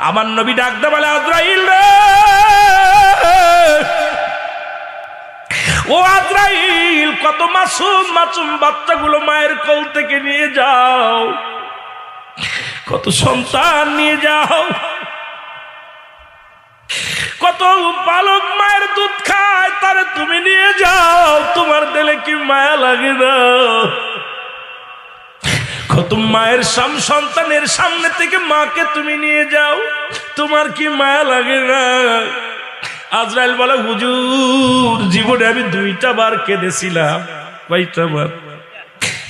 আমার নবী ডাকতে বলে, আজরাইল রে। ও আজরাইল, কত মাসুম মাসুম বাচ্চাগুলো মায়ের কোল থেকে নিয়ে যাও। কত সন্তান নিয়ে যাও। কত বালক মায়ের দুধ খায়, তারে তুমি নিয়ে যাও। তোমার দিলে কি মায়া লাগে না। কত মায়ের সাম সন্তানের সামনে থেকে মাকে তুমি নিয়ে যাও। তোমার কি মায়া লাগে না? আজরাইল বলে, হুজুর, জীবনে আমি দুইটা বার কেঁদেছিলাম। কয়টা বার?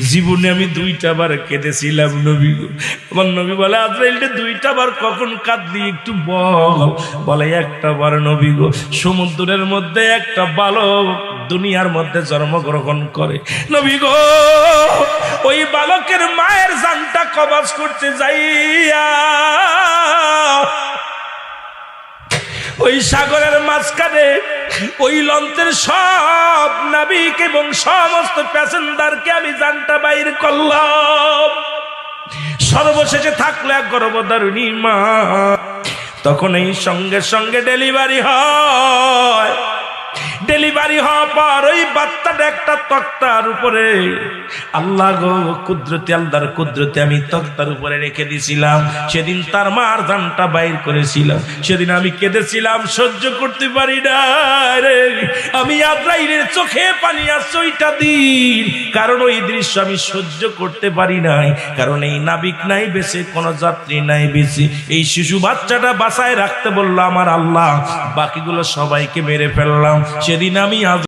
জীবনে আমি দুইটা বার কেঁদেছিলাম নবী। আমার নবী বলে আজরাইলটা দুইটা বার কখন কাঁদলি একটু বল। বলে, একটা বার নবী গো, সমুদ্রের মধ্যে একটা বালক দুনিয়ার মধ্যে জন্মগ্রহণ করে। নবী গো, ওই বালকের মায়ের জানটা কবাজ করতে যাইয়া, ওই সাগরের মাঝখানে ওই লঞ্চের সব নাবিক এবং সমস্ত প্যাসেঞ্জারকে আমি জানটা বাইর করলাম। সর্বশেষে থাকল এক গর্ভধারণী মা। তখন এই সঙ্গে সঙ্গে ডেলিভারি হয়। ডেলিভারি হওয়ার পর ওই বাচ্চাটা একটা তক্তার উপরে। আল্লাহ গো, কুদরতি, আল্লাহর কুদরতি আমি তক্তার উপরে রেখে দিছিলাম। সেদিন তার মার দানটা বাইর করেছিলাম। সেদিন আমি কেঁদেছিলাম, সহ্য করতে পারি না রে। আমি আদ্রাইলের চোখে পানি আসছে ওইটা দিন। কারণ ওই দৃশ্য আমি সহ্য করতে পারি নাই। কারণ এই নাবিক নাই বেশি কোনো যাত্রী নাই বেশি এই শিশু বাচ্চাটা বাসায় রাখতে বলল আমার আল্লাহ, বাকিগুলো সবাইকে মেরে ফেললাম। সেদিন আমি আজ